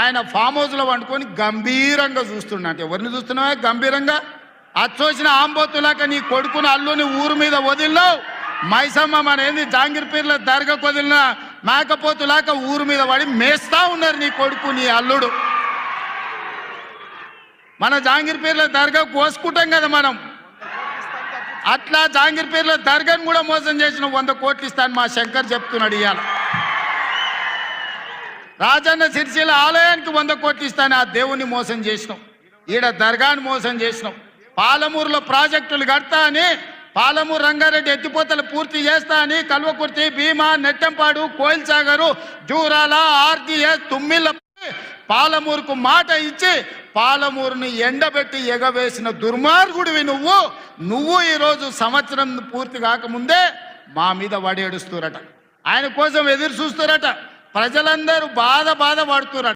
ఆయన ఫామ్ హౌస్లో వండుకొని గంభీరంగా చూస్తున్నట్టు ఎవరిని చూస్తున్నావా? గంభీరంగా? అచ్చొచ్చిన ఆంబోతులాక నీ కొడుకుని అల్లుని ఊరు మీద వదిలినావు. మైసమ్మ మన ఏంది జాంగిర్పీర్ల దర్గాకు వదిలిన మేకపోతులాక ఊరు మీద పడి మేస్తా ఉన్నారు నీ కొడుకు నీ అల్లుడు. మన జాంగిర్పీర్ల దర్గా కోసుకుంటాం కదా మనం. అట్లా జాంగిర్పీర్ల దర్గాను కూడా మోసం చేసిన వంద కోట్లు ఇస్తాను మా శంకర్ చెప్తున్నాడు ఇవాళ రాజన్న సిరిసిల ఆలయానికి వంద కోట్లు ఇస్తాను ఆ దేవుని మోసం చేసినాం. ఈడ దర్గాను మోసం చేసినాం. పాలమూరులో ప్రాజెక్టులు కడతా అని పాలమూరు రంగారెడ్డి ఎత్తిపోతలు పూర్తి చేస్తా అని కల్వకుర్తి భీమా నెట్టంపాడు కోయిల్ సాగరు జూరాల ఆర్జీఎస్ తుమ్మిళ్ళ పాలమూరుకు మాట ఇచ్చి పాలమూరుని ఎండబెట్టి ఎగవేసిన దుర్మార్గుడివి నువ్వు. నువ్వు ఈరోజు సంవత్సరం పూర్తి కాకముందే మా మీద వడేడుస్తురట ఆయన కోసం ఎదురు చూస్తురట. ప్రజలందరూ బాధ బాధ పడుతున్నారు